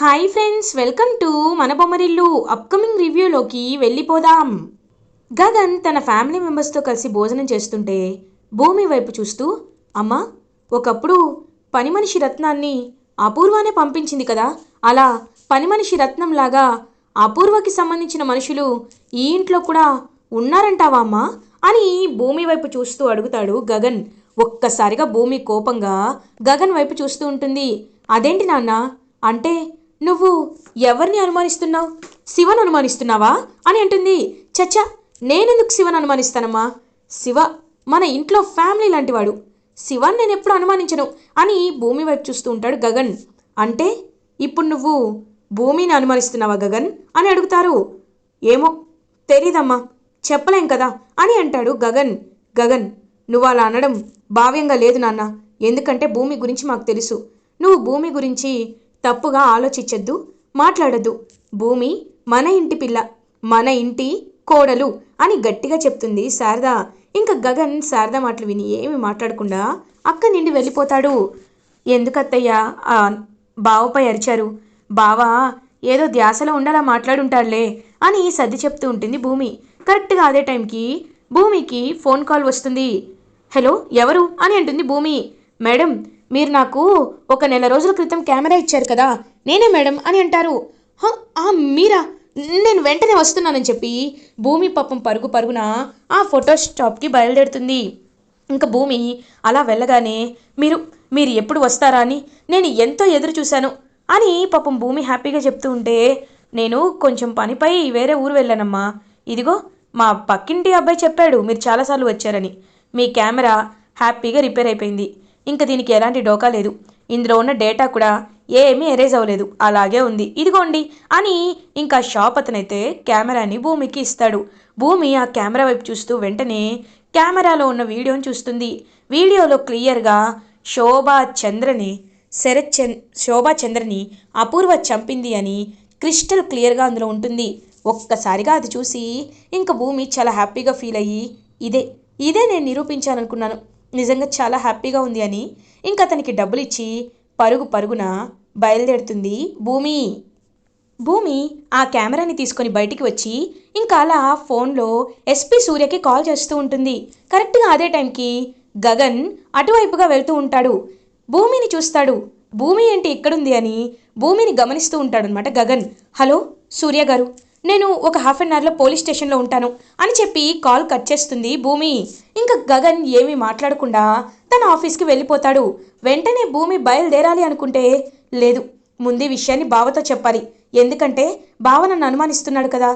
Hi friends welcome to మన Bommarillu upcoming రివ్యూలోకి వెళ్ళిపోదాం. గగన్ తన ఫ్యామిలీ మెంబర్స్తో కలిసి భోజనం చేస్తుంటే భూమి వైపు చూస్తూ అమ్మా ఒకప్పుడు పని మనిషి రత్నాన్ని అపూర్వానే పంపించింది కదా. అలా పని మనిషి రత్నంలాగా అపూర్వకి సంబంధించిన మనుషులు ఈ ఇంట్లో కూడా ఉన్నారంటావా అమ్మా? అని భూమి వైపు చూస్తూ అడుగుతాడు గగన్. ఒక్కసారిగా భూమి కోపంగా గగన్ వైపు చూస్తూ ఉంటుంది. అదేంటి నాన్న? అంటే నువ్వు ఎవరిని అనుమానిస్తున్నావు? శివను అనుమానిస్తున్నావా? అని అంటుంది. చచ్చా నేనెందుకు శివను అనుమానిస్తానమ్మా? శివ మన ఇంట్లో ఫ్యామిలీ లాంటివాడు. శివన్ నేను ఎప్పుడు అనుమానించను అని భూమి వైపు చూస్తూ ఉంటాడు గగన్. అంటే ఇప్పుడు నువ్వు భూమిని అనుమానిస్తున్నావా గగన్? అని అడుగుతారు. ఏమో తెలీదమ్మా చెప్పలేం కదా అని అంటాడు గగన్. గగన్ నువ్వు అలా అనడం భావ్యంగా లేదు నాన్న. ఎందుకంటే భూమి గురించి మాకు తెలుసు. నువ్వు భూమి గురించి తప్పుగా ఆలోచించద్దు మాట్లాడద్దు. భూమి మన ఇంటి పిల్ల మన ఇంటి కోడలు అని గట్టిగా చెప్తుంది శారద. ఇంకా గగన్ శారద మాటలు విని ఏమి మాట్లాడకుండా అక్క నిండి వెళ్ళిపోతాడు. ఎందుకత్తయ్యా? ఆ బావపై అరిచారు. బావ ఏదో ధ్యాసలో ఉండలా మాట్లాడుంటాడులే అని సర్ది చెప్తూ ఉంటుంది భూమి. కరెక్ట్గా అదే టైంకి భూమికి ఫోన్ కాల్ వస్తుంది. హలో ఎవరు? అని అంటుంది భూమి. మేడం మీరు నాకు ఒక నెల రోజుల క్రితం కెమెరా ఇచ్చారు కదా నేనే మేడం అని అంటారు. "హ, మీరా? నేను వెంటనే వస్తున్నానని చెప్పి భూమి పాపం పరుగు పరుగున ఆ ఫోటో స్టాప్కి బయలుదేరుతుంది. ఇంకా భూమి అలా వెళ్ళగానే మీరు మీరు ఎప్పుడు వస్తారా అని నేను ఎంతో ఎదురు చూశాను అని పాపం భూమి హ్యాపీగా చెప్తూ ఉంటే నేను కొంచెం పనిపై వేరే ఊరు వెళ్ళానమ్మా. ఇదిగో మా పక్కింటి అబ్బాయి చెప్పాడు మీరు చాలాసార్లు వచ్చారని. మీ కెమెరా హ్యాపీగా రిపేర్ అయిపోయింది. ఇంకా దీనికి ఎలాంటి డోకా లేదు. ఇందులో ఉన్న డేటా కూడా ఏమీ ఎరేజ్ అవ్వలేదు. అలాగే ఉంది. ఇదిగోండి అని ఇంకా షాప్ అతనైతే కెమెరాని భూమికి ఇస్తాడు. భూమి ఆ కెమెరా వైపు చూస్తూ వెంటనే కెమెరాలో ఉన్న వీడియోని చూస్తుంది. వీడియోలో క్లియర్గా శోభా చంద్రని శరత్ చంద్ శోభా చంద్రని అపూర్వ చంపింది అని క్రిస్టల్ క్లియర్గా అందులో ఉంటుంది. ఒక్కసారిగా అది చూసి ఇంకా భూమి చాలా హ్యాపీగా ఫీల్ అయ్యి ఇదే ఇదే నేను నిరూపించాలనుకున్నాను. నిజంగా చాలా హ్యాపీగా ఉంది అని ఇంకా అతనికి డబ్బులు ఇచ్చి పరుగు పరుగున బయలుదేరుతుంది భూమి. భూమి ఆ కెమెరాని తీసుకొని బయటికి వచ్చి ఇంకా అలా ఫోన్లో ఎస్పీ సూర్యకి కాల్ చేస్తూ ఉంటుంది. కరెక్ట్గా అదే టైంకి గగన్ అటువైపుగా వెళ్తూ ఉంటాడు. భూమిని చూస్తాడు. భూమి ఏంటి ఇక్కడుంది అని భూమిని గమనిస్తూ ఉంటాడనమాట గగన్. హలో సూర్య గారు. నేను ఒక హాఫ్ అన్ అవర్లో పోలీస్ స్టేషన్లో ఉంటాను అని చెప్పి కాల్ కట్ చేస్తుంది భూమి. ఇంకా గగన్ ఏమీ మాట్లాడకుండా తన ఆఫీస్కి వెళ్ళిపోతాడు. వెంటనే భూమి బయలుదేరాలి అనుకుంటే లేదు ముందు విషయాన్ని బావతో చెప్పాలి. ఎందుకంటే బావ నన్ను అనుమానిస్తున్నాడు కదా.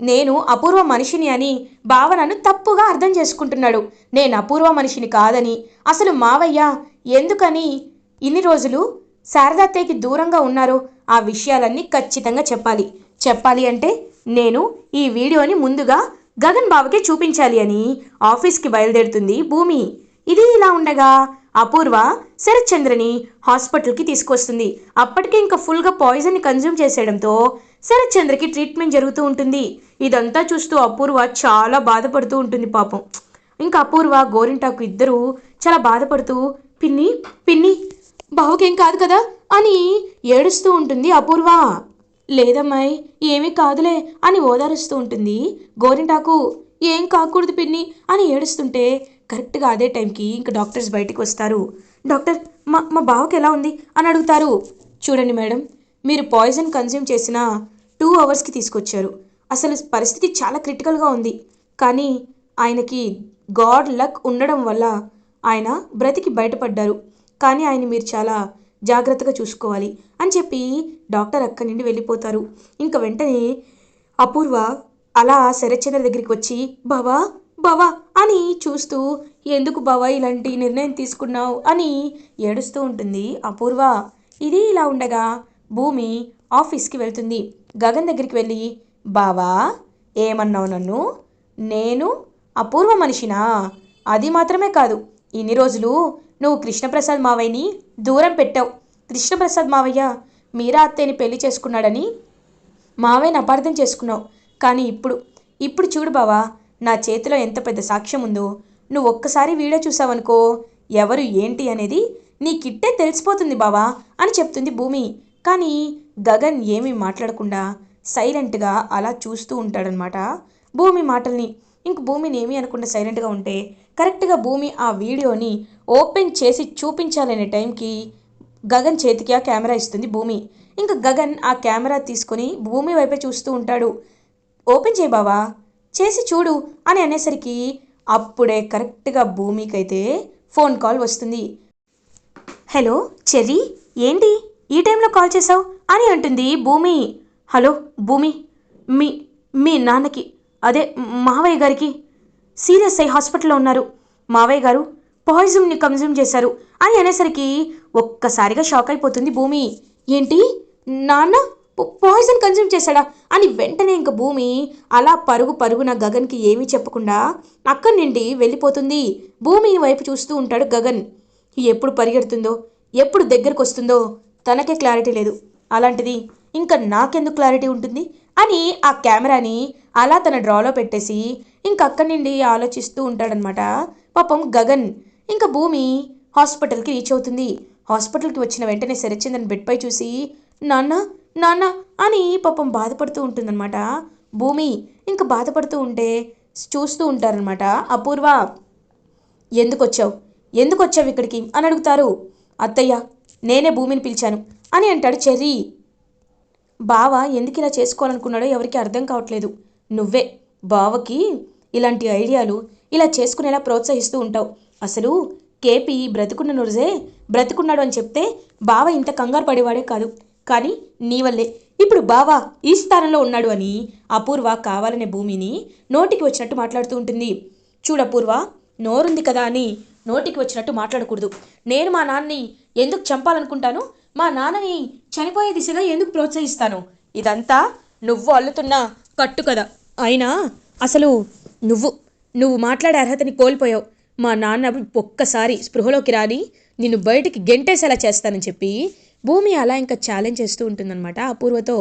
నేను అపూర్వ మనిషిని అని భావనను తప్పుగా అర్థం చేసుకుంటున్నాడు. నేను అపూర్వ మనిషిని కాదని అసలు మావయ్య ఎందుకని ఇన్ని రోజులు శారదాత్తయ్యకి దూరంగా ఉన్నారో ఆ విషయాలన్నీ ఖచ్చితంగా చెప్పాలి. చెప్పాలి అంటే నేను ఈ వీడియోని ముందుగా గగన్ బావకి చూపించాలి అని ఆఫీస్కి బయలుదేరుతుంది భూమి. ఇది ఇలా ఉండగా అపూర్వ శరత్చంద్రని హాస్పిటల్కి తీసుకొస్తుంది. అప్పటికే ఇంకా ఫుల్గా పాయిజన్ని కన్జ్యూమ్ చేసేయడంతో శరత్చంద్రకి ట్రీట్మెంట్ జరుగుతూ ఉంటుంది. ఇదంతా చూస్తూ అపూర్వ చాలా బాధపడుతూ ఉంటుంది పాపం. ఇంకా అపూర్వ గోరింటాకు ఇద్దరు చాలా బాధపడుతూ పిన్ని పిన్ని బావకేం కాదు కదా అని ఏడుస్తూ ఉంటుంది అపూర్వ. లేదమ్మాయి ఏమీ కాదులే అని ఓదారుస్తూ ఉంటుంది. గోరింటాకు ఏం కాకూడదు పిన్ని అని ఏడుస్తుంటే కరెక్ట్గా అదే టైంకి ఇంకా డాక్టర్స్ బయటికి వస్తారు. డాక్టర్ మా మా బావకి ఎలా ఉంది? అని అడుగుతారు. చూడండి మేడం మీరు పాయిజన్ కన్జ్యూమ్ చేసిన టూ అవర్స్కి తీసుకొచ్చారు. అసలు పరిస్థితి చాలా క్రిటికల్గా ఉంది. కానీ ఆయనకి గాడ్ లక్ ఉండడం వల్ల ఆయన బ్రతికి బయటపడ్డారు. కానీ ఆయన మీరు చాలా జాగ్రత్తగా చూసుకోవాలి అని చెప్పి డాక్టర్ అక్కడి నుండి వెళ్ళిపోతారు. ఇంకా వెంటనే అపూర్వ అలా శరత్చంద్ర దగ్గరికి వచ్చి బావా బావా అని చూస్తూ ఎందుకు బావా ఇలాంటి నిర్ణయం తీసుకున్నావు? అని ఏడుస్తూ ఉంటుంది అపూర్వ. ఇది ఇలా ఉండగా భూమి ఆఫీస్కి వెళ్తుంది. గగన్ దగ్గరికి వెళ్ళి బావా ఏమన్నావు నన్ను? నేను అపూర్వ మనిషినా? అది మాత్రమే కాదు ఇన్ని రోజులు నువ్వు కృష్ణప్రసాద్ మావయ్యని దూరం పెట్టావు. కృష్ణప్రసాద్ మావయ్య మీరా అత్తయ్యని పెళ్ళి చేసుకున్నాడని? మావయ్యని అపార్థం చేసుకున్నావు. కానీ ఇప్పుడు ఇప్పుడు చూడు బావా నా చేతిలో ఎంత పెద్ద సాక్ష్యం ఉందో. నువ్వు ఒక్కసారి వీడియో చూసావనుకో ఎవరు ఏంటి అనేది నీకిట్టే తెలిసిపోతుంది బావా అని చెప్తుంది భూమి. కానీ గగన్ ఏమీ మాట్లాడకుండా సైలెంట్గా అలా చూస్తూ ఉంటాడనమాట భూమి మాటల్ని. ఇంక భూమిని ఏమీ అనకుండా సైలెంట్గా ఉంటే కరెక్ట్గా భూమి ఆ వీడియోని ఓపెన్ చేసి చూపించాలనే టైంకి గగన్ చేతికి ఆ కెమెరా ఇస్తుంది భూమి. ఇంకా గగన్ ఆ కెమెరా తీసుకొని భూమి వైపే చూస్తూ ఉంటాడు. ఓపెన్ చేయి బావా. చేసి చూడు అని అనేసరికి అప్పుడే కరెక్ట్గా భూమికైతే ఫోన్ కాల్ వస్తుంది. హలో చెర్రీ ఏంటి? ఈ టైంలో కాల్ చేసావు అని అంటుంది భూమి. హలో భూమి. మీ మీ నాన్నకి అదే మావయ్య గారికి. సీరియస్ అయి హాస్పిటల్లో ఉన్నారు. మావయ్య గారు పాయిజన్ని కన్జ్యూమ్ చేశారు. అని అనేసరికి ఒక్కసారిగా షాక్ అయిపోతుంది భూమి. ఏంటి? నాన్న పాయిజన్ కన్జ్యూమ్ చేశాడా? అని వెంటనే ఇంక భూమి అలా పరుగు పరుగున గగన్కి ఏమీ చెప్పకుండా అక్కడి నుండి వెళ్ళిపోతుంది. భూమి వైపు చూస్తూ ఉంటాడు గగన్. ఎప్పుడు పరిగెడుతుందో ఎప్పుడు దగ్గరకు వస్తుందో తనకే క్లారిటీ లేదు. అలాంటిది ఇంకా నాకెందుకు క్లారిటీ ఉంటుంది? అని ఆ కెమెరాని అలా తన డ్రాలో పెట్టేసి ఇంక అక్కడి నుండి ఆలోచిస్తూ ఉంటాడనమాట పాపం గగన్ ఇంకా భూమి హాస్పిటల్కి రీచ్ అవుతుంది. హాస్పిటల్కి వచ్చిన వెంటనే శరచంద్రన్ బెడ్పై చూసి నాన్న నాన్న అని పాపం బాధపడుతూ ఉంటుందన్నమాట. భూమి ఇంకా బాధపడుతూ ఉంటే చూస్తూ ఉంటారనమాట అపూర్వ ఎందుకు వచ్చావు ఎందుకు వచ్చావు ఇక్కడికి? అని అడుగుతారు. అత్తయ్య నేనే భూమిని పిలిచాను అని అంటాడు చెర్రీ. బావ ఎందుకు ఇలా చేసుకోవాలనుకున్నాడో ఎవరికి అర్థం కావట్లేదు. నువ్వే బావకి ఇలాంటి ఐడియాలు ఇలా చేసుకునేలా ప్రోత్సహిస్తూ ఉంటావు. అసలు కేపీ బ్రతుకున్న నురుజే బ్రతుకున్నాడు అని చెప్తే బావ ఇంత కంగారు పడేవాడే కాదు. కానీ నీ వల్లే. ఇప్పుడు బావ ఈ స్థానంలో ఉన్నాడు అని అపూర్వ కావాలనే భూమిని నోటికి వచ్చినట్టు మాట్లాడుతూ ఉంటుంది. చూడు అపూర్వ నోరుంది కదా అని నోటికి వచ్చినట్టు మాట్లాడకూడదు. నేను మా నాన్నని ఎందుకు చంపాలనుకుంటాను? మా నాన్నని చనిపోయే దిశగా ఎందుకు ప్రోత్సహిస్తాను? ఇదంతా నువ్వు అల్లుతున్న కట్టు కదా అయినా అసలు నువ్వు నువ్వు మాట్లాడే అర్హతని కోల్పోయావు. మా నాన్న ఒక్కసారి స్పృహలోకి రాని నిన్ను బయటికి గెంటేసేలా చేస్తానని చెప్పి భూమి అలా ఇంకా ఛాలెంజ్ చేస్తూ ఉంటుందన్నమాట. అపూర్వతో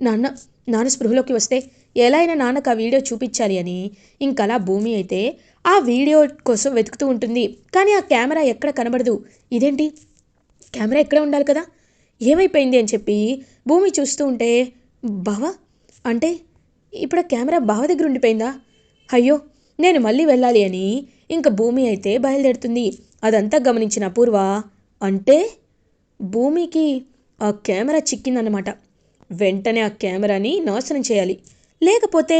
నాన్న నాన్న స్పృహలోకి వస్తే ఎలా అయినా నాన్నకు ఆ వీడియో చూపించాలి అని. ఇంకలా భూమి అయితే ఆ వీడియో కోసం వెతుకుతూ ఉంటుంది. కానీ ఆ కెమెరా ఎక్కడ కనబడదు. ఇదేంటి? కెమెరా ఎక్కడే ఉండాలి కదా? ఏమైపోయింది అని చెప్పి భూమి చూస్తూ ఉంటే బావా అంటే ఇప్పుడు కెమెరా బావ దగ్గర ఉండిపోయిందా? అయ్యో నేను మళ్ళీ వెళ్ళాలి అని ఇంక భూమి అయితే బయలుదేరుతుంది. అదంతా గమనించిన అపూర్వ అంటే భూమికి ఆ కెమెరా చిక్కిందన్నమాట. వెంటనే ఆ కెమెరాని నాశనం చేయాలి. లేకపోతే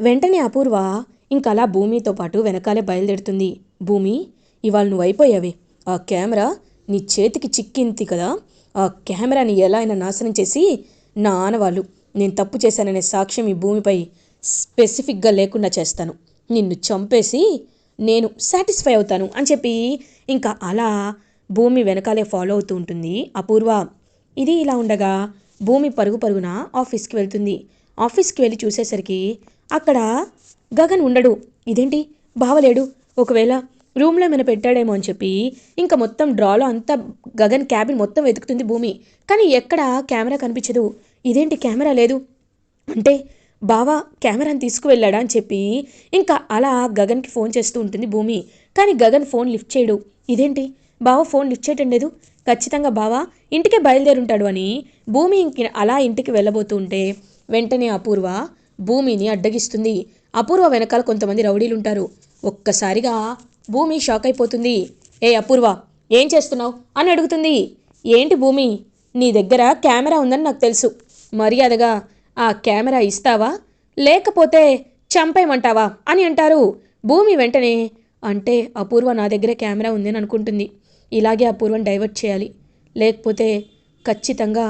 వెంటనే అపూర్వ ఇంకలా భూమితో పాటు వెనకాలే బయలుదేరుతుంది. భూమి ఇవాళ నువ్వు అయిపోయావే. ఆ కెమెరా నీ చేతికి చిక్కింది కదా. ఆ కెమెరాని ఎలా అయినా నాశనం చేసి నా ఆనవాళ్ళు నేను తప్పు చేశాననే సాక్ష్యం ఈ భూమిపై స్పెసిఫిక్గా లేకుండా చేస్తాను. నిన్ను చంపేసి నేను సాటిస్ఫై అవుతాను అని చెప్పి ఇంకా అలా భూమి వెనకాలే ఫాలో అవుతూ ఉంటుంది. అపూర్వ ఇది ఇలా ఉండగా భూమి పరుగు పరుగున ఆఫీస్కి వెళ్తుంది. ఆఫీస్కి వెళ్ళి చూసేసరికి అక్కడ గగన్ ఉండడు. ఇదేంటి? బావలేడు ఒకవేళ రూమ్లో ఏమైనా పెట్టాడేమో అని చెప్పి ఇంకా మొత్తం డ్రాలో అంతా గగన్ క్యాబిన్ మొత్తం వెతుకుతుంది భూమి. కానీ ఎక్కడ కెమెరా కనిపించదు. ఇదేంటి కెమెరా లేదు? అంటే బావా కెమెరాని తీసుకువెళ్ళాడా అని చెప్పి ఇంకా అలా గగన్కి ఫోన్ చేస్తూ ఉంటుంది భూమి. కానీ గగన్ ఫోన్ లిఫ్ట్ చేయడు. ఇదేంటి? బావ ఫోన్ లిఫ్ట్ చేయటం లేదు. ఖచ్చితంగా బావా ఇంటికే బయలుదేరుంటాడు అని భూమి ఇంక అలా ఇంటికి వెళ్ళబోతూ ఉంటే వెంటనే అపూర్వ భూమిని అడ్డగిస్తుంది. అపూర్వ వెనకాల కొంతమంది రౌడీలు ఉంటారు. ఒక్కసారిగా భూమి షాక్ అయిపోతుంది. ఏ అపూర్వ ఏం చేస్తున్నావు? అని అడుగుతుంది. ఏంటి భూమి నీ దగ్గర కెమెరా ఉందని నాకు తెలుసు. మర్యాదగా ఆ కెమెరా ఇస్తావా? లేకపోతే చంపేయమంటావా? అని అంటారు. భూమి వెంటనే అంటే అపూర్వ నా దగ్గర కెమెరా ఉందని అనుకుంటుంది. ఇలాగే అపూర్వం డైవర్ట్ చేయాలి. లేకపోతే ఖచ్చితంగా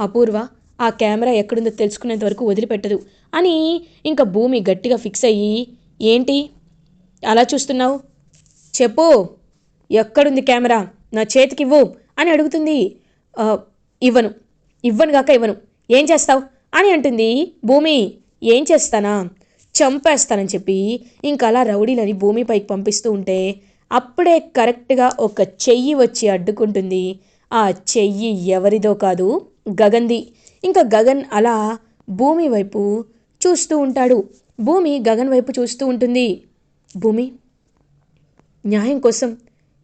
అపూర్వ ఆ కెమెరా ఎక్కడుందో తెలుసుకునేంత వరకు వదిలిపెట్టదు. అని ఇంకా భూమి గట్టిగా ఫిక్స్ అయ్యి ఏంటి? అలా చూస్తున్నావు? చెప్పు. ఎక్కడుంది కెమెరా? నా చేతికివ్వు. అని అడుగుతుంది. ఇవ్వను. ఇవ్వను గాక ఇవ్వను. ఏం చేస్తావు? అని అంటుంది. భూమి ఏం చేస్తానా? చంపేస్తానని చెప్పి ఇంకా అలా రౌడీలని భూమిపైకి పంపిస్తూ ఉంటే అప్పుడే కరెక్ట్గా ఒక చెయ్యి వచ్చి అడ్డుకుంటుంది. ఆ చెయ్యి ఎవరిదో కాదు గగన్ది. ఇంకా గగన్ అలా భూమి వైపు చూస్తూ ఉంటాడు. భూమి గగన్ వైపు చూస్తూ ఉంటుంది. భూమి న్యాయం కోసం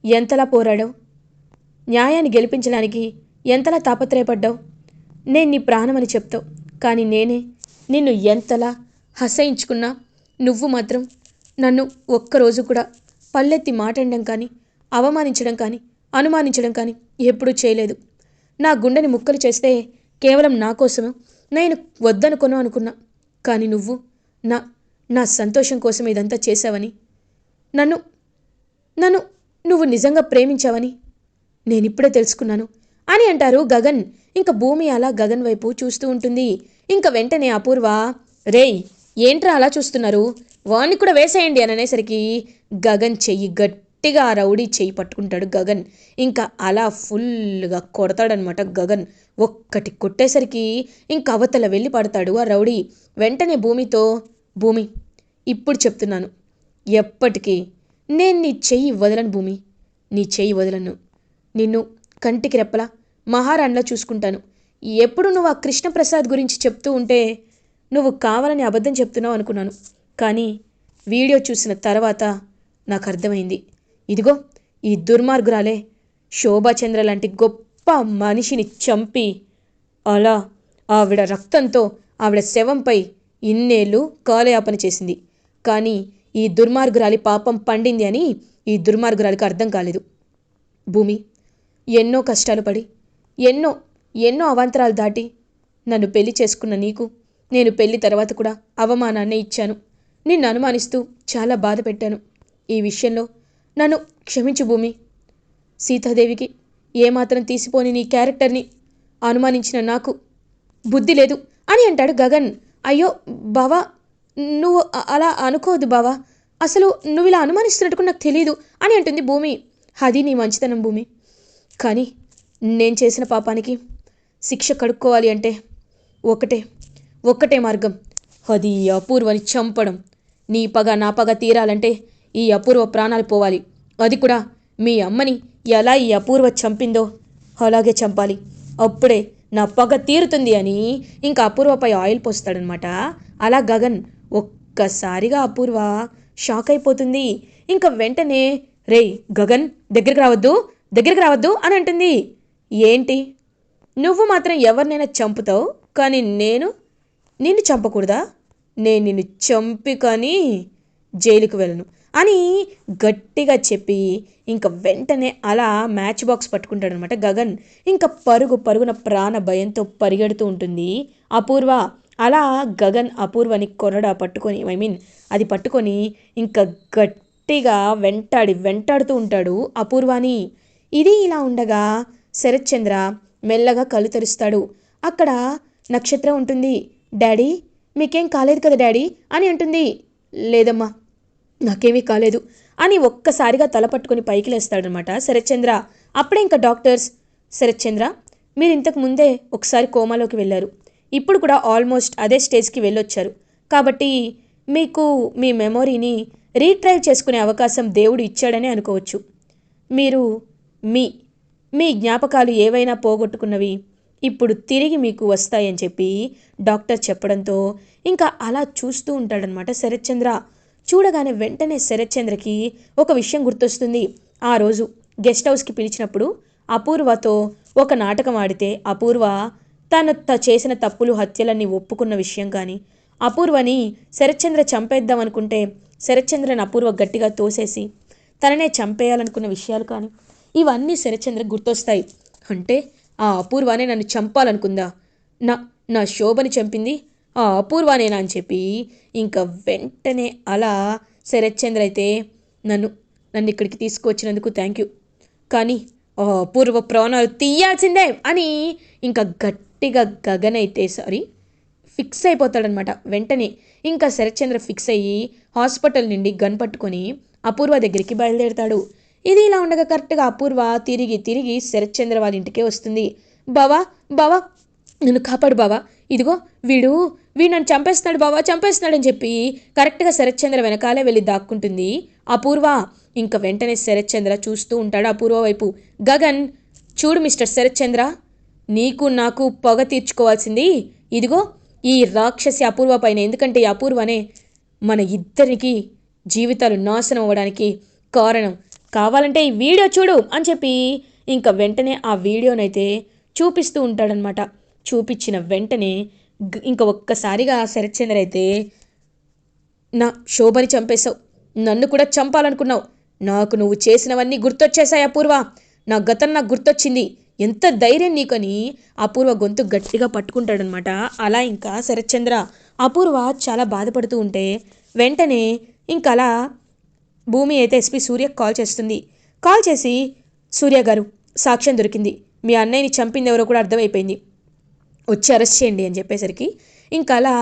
ఎంతలా పోరాడావు? న్యాయాన్ని గెలిపించడానికి ఎంతలా తాపత్రయపడ్డావు? నేను నీ ప్రాణమని చెప్తావు. కానీ నేనే నిన్ను ఎంతలా హసయించుకున్నా నువ్వు మాత్రం నన్ను ఒక్కరోజు కూడా పల్లెత్తి మాట్లాడడం కానీ అవమానించడం కానీ అనుమానించడం కానీ ఎప్పుడూ చేయలేదు. నా గుండెని ముక్కలు చేస్తే కేవలం నా కోసమే నేను వద్దనుకోను అనుకున్నా. కానీ నువ్వు నా నా సంతోషం కోసం ఇదంతా చేశావని నన్ను నన్ను నువ్వు నిజంగా ప్రేమించావని నేనిప్పుడే తెలుసుకున్నాను. అని అంటారు గగన్. ఇంకా భూమి అలా గగన్ వైపు చూస్తూ ఉంటుంది. ఇంకా వెంటనే అపూర్వ రేయ్ ఏంట్రా అలా చూస్తున్నారు? వాణ్ణి కూడా వేసేయండి అని అనేసరికి గగన్ చెయ్యి గట్టిగా ఆ రౌడీ చెయ్యి పట్టుకుంటాడు గగన్. ఇంకా అలా ఫుల్గా కొడతాడనమాట గగన్. ఒక్కటి కొట్టేసరికి ఇంకా అవతల వెళ్ళి పడతాడు ఆ రౌడీ. వెంటనే భూమితో భూమి ఇప్పుడు చెప్తున్నాను. ఎప్పటికీ నేను నీ చెయ్యి వదలను భూమి. నీ చెయ్యి వదలను. నిన్ను కంటికి రెప్పలా మహారాణిలా చూసుకుంటాను. ఎప్పుడు నువ్వు ఆ కృష్ణప్రసాద్ గురించి చెప్తూ ఉంటే నువ్వు కావాలని అబద్ధం చెప్తున్నావు అనుకున్నాను. కానీ వీడియో చూసిన తర్వాత నాకు అర్థమైంది. ఇదిగో ఈ దుర్మార్గురాలే శోభాచంద్ర లాంటి గొప్ప మనిషిని చంపి అలా ఆవిడ రక్తంతో ఆవిడ శవంపై ఇన్నేళ్ళు కాలయాపన చేసింది. కానీ ఈ దుర్మార్గురాలి పాపం పండింది అని ఈ దుర్మార్గురాలికి అర్థం కాలేదు. భూమి ఎన్నో కష్టాలు పడి ఎన్నో ఎన్నో అవాంతరాలు దాటి నన్ను పెళ్ళి చేసుకున్న నీకు నేను పెళ్ళి తర్వాత కూడా అవమానాన్నే ఇచ్చాను. నిన్ను అనుమానిస్తూ చాలా బాధ పెట్టాను. ఈ విషయంలో నన్ను క్షమించు భూమి. సీతాదేవికి ఏమాత్రం తీసిపోని నీ క్యారెక్టర్ని అనుమానించిన నాకు బుద్ధి లేదు అని అంటాడు గగన్. అయ్యో బావా నువ్వు అలా అనుకోవద్దు బావా. అసలు నువ్వు ఇలా అనుమానిస్తున్నట్టుకు నాకు తెలియదు అని అంటుంది భూమి. అది నీ మంచితనం భూమి. కానీ నేను చేసిన పాపానికి శిక్ష కడుక్కోవాలి అంటే ఒకటే ఒక్కటే మార్గం. అది ఈ అపూర్వని చంపడం. నీ పగ నా పగ తీరాలంటే ఈ అపూర్వ ప్రాణాలు పోవాలి. అది కూడా మీ అమ్మని ఎలా ఈ అపూర్వ చంపిందో అలాగే చంపాలి. అప్పుడే నా పగ తీరుతుంది అని ఇంకా అపూర్వపై ఆయిల్ పోస్తాడనమాట. అలా గగన్ ఒక్కసారిగా అపూర్వ షాక్ అయిపోతుంది. ఇంకా వెంటనే రేయ్ గగన్ దగ్గరికి రావద్దు దగ్గరికి రావద్దు అని అంటుంది. ఏంటి? నువ్వు మాత్రం ఎవరినైనా చంపుతావు? కానీ నేను నిన్ను చంపకూడదా? నేను నిన్ను చంపి కానీ జైలుకు వెళ్ళను. అని గట్టిగా చెప్పి ఇంకా వెంటనే అలా మ్యాచ్ బాక్స్ పట్టుకుంటాడనమాట గగన్. ఇంకా పరుగు పరుగున ప్రాణ భయంతో పరిగెడుతూ ఉంటుంది అపూర్వ. అలా గగన్ అపూర్వని కొరడా పట్టుకొని ఐ మీన్ అది పట్టుకొని ఇంకా గట్టిగా వెంటాడి వెంటాడుతూ ఉంటాడు అపూర్వని. ఇది ఇలా ఉండగా శరత్చంద్ర మెల్లగా కళ్ళు తెరుస్తాడు. అక్కడ నక్షత్రం ఉంటుంది. డాడీ మీకేం కాలేదు కదా డాడీ? అని అంటుంది. లేదమ్మా నాకేమీ కాలేదు అని ఒక్కసారిగా తల పట్టుకుని పైకి లేస్తాడనమాట శరత్చంద్ర. అప్పుడే ఇంకా డాక్టర్స్ శరత్చంద్ర మీరు ఇంతకు ముందే ఒకసారి కోమాలోకి వెళ్ళారు. ఇప్పుడు కూడా ఆల్మోస్ట్ అదే స్టేజ్కి వెళ్ళొచ్చారు. కాబట్టి మీకు మీ మెమొరీని రీట్రైవ్ చేసుకునే అవకాశం దేవుడు ఇచ్చాడని అనుకోవచ్చు. మీరు మీ మీ జ్ఞాపకాలు ఏవైనా పోగొట్టుకున్నవి ఇప్పుడు తిరిగి మీకు వస్తాయని చెప్పి డాక్టర్ చెప్పడంతో ఇంకా అలా చూస్తూ ఉంటాడనమాట శరత్చంద్ర. చూడగానే వెంటనే శరత్చంద్రకి ఒక విషయం గుర్తొస్తుంది. ఆ రోజు గెస్ట్ హౌస్కి పిలిచినప్పుడు అపూర్వతో ఒక నాటకం ఆడితే అపూర్వ తను త చేసిన తప్పులు హత్యలన్నీ ఒప్పుకున్న విషయం కానీ అపూర్వని శరత్చంద్ర చంపేద్దాం అనుకుంటే శరత్చంద్రని అపూర్వ గట్టిగా తోసేసి తననే చంపేయాలనుకున్న విషయాలు కానీ ఇవన్నీ శరత్చంద్ర గుర్తొస్తాయి. అంటే ఆ అపూర్వానే నన్ను చంపాలనుకుందా? నా నా శోభని చంపింది? ఆ అపూర్వానేనా అని చెప్పి ఇంకా వెంటనే అలా శరత్చంద్ర అయితే నన్ను నన్ను ఇక్కడికి తీసుకువచ్చినందుకు థ్యాంక్ యూ కానీ ఆ అపూర్వ ప్రాణాలు తీయాల్సిందే అని ఇంకా గట్టిగా గగన్ అయితే సారీ ఫిక్స్ అయిపోతాడనమాట వెంటనే ఇంకా శరత్చంద్ర ఫిక్స్ అయ్యి హాస్పిటల్ నుండి గన్ పట్టుకొని అపూర్వ దగ్గరికి బయలుదేరతాడు. ఇది ఇలా ఉండగా కరెక్ట్గా అపూర్వ తిరిగి తిరిగి శరత్చంద్ర వాళ్ళ ఇంటికే వస్తుంది. బావా బావా నన్ను కాపాడు బావా. ఇదిగో వీడు వీడు నన్ను చంపేస్తున్నాడు బావా చంపేస్తున్నాడు అని చెప్పి కరెక్ట్గా శరత్చంద్ర వెనకాలే వెళ్ళి దాక్కుంటుంది. అపూర్వ ఇంకా వెంటనే శరత్చంద్ర చూస్తూ ఉంటాడు అపూర్వ వైపు. గగన్ చూడు మిస్టర్ శరత్చంద్ర నీకు నాకు పొగ తీర్చుకోవాల్సింది. ఇదిగో ఈ రాక్షసి అపూర్వ పైన ఎందుకంటే ఈ అపూర్వనే మన ఇద్దరికి జీవితాలు నాశనం అవ్వడానికి కారణం. కావాలంటే ఈ వీడియో చూడు అని చెప్పి ఇంకా వెంటనే ఆ వీడియోనైతే చూపిస్తూ ఉంటాడనమాట చూపించిన వెంటనే ఇంకా ఒక్కసారిగా శరత్చంద్ర అయితే నా శోభని చంపేశావు. నన్ను కూడా చంపాలనుకున్నావు. నాకు నువ్వు చేసినవన్నీ గుర్తొచ్చేశాయి అపూర్వ. నా గతం నాకు గుర్తొచ్చింది. ఎంత ధైర్యం నీకని అపూర్వ గొంతు గట్టిగా పట్టుకుంటాడనమాట అలా ఇంకా శరత్చంద్ర అపూర్వ చాలా బాధపడుతూ ఉంటే వెంటనే ఇంకా అలా భూమి అయితే ఎస్పీ సూర్యకు కాల్ చేస్తుంది. కాల్ చేసి సూర్య గారు సాక్ష్యం దొరికింది. మీ అన్నయ్యని చంపింది ఎవరో కూడా అర్థమైపోయింది. వచ్చి అరెస్ట్ చేయండి అని చెప్పేసరికి ఇంకా అలా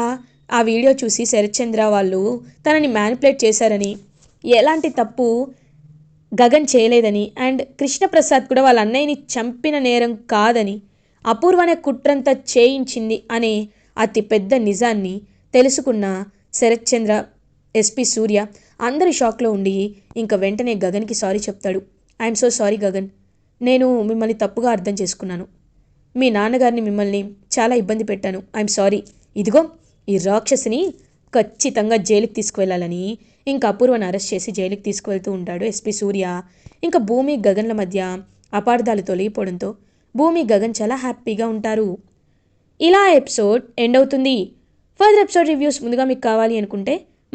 ఆ వీడియో చూసి శరత్చంద్ర వాళ్ళు తనని మ్యానిపులేట్ చేశారని ఎలాంటి తప్పు గగన్ చేయలేదని అండ్ కృష్ణప్రసాద్ కూడా వాళ్ళ అన్నయ్యని చంపిన నేరం కాదని అపూర్వనే కుట్రంతా చేయించింది అనే అతి పెద్ద నిజాన్ని తెలుసుకున్న శరత్చంద్ర ఎస్పి సూర్య అందరి షాక్లో ఉండి ఇంకా వెంటనే గగన్కి సారీ చెప్తాడు. I'm so sorry Gagan. నేను మిమ్మల్ని తప్పుగా అర్థం చేసుకున్నాను. మీ నాన్నగారిని మిమ్మల్ని చాలా ఇబ్బంది పెట్టాను. I'm sorry. ఇదిగో ఈ రాక్షసిని ఖచ్చితంగా జైలుకి తీసుకువెళ్ళాలని ఇంకా అపూర్వను అరెస్ట్ చేసి జైలుకి తీసుకువెళ్తూ ఉంటాడు ఎస్పీ సూర్య. ఇంకా భూమి గగన్ల మధ్య అపార్థాలు తొలగిపోవడంతో భూమి గగన్ చాలా హ్యాపీగా ఉంటారు. ఇలా ఎపిసోడ్ ఎండ్ అవుతుంది. ఫర్దర్ ఎపిసోడ్ రివ్యూస్ ముందుగా మీకు కావాలి అనుకుంటే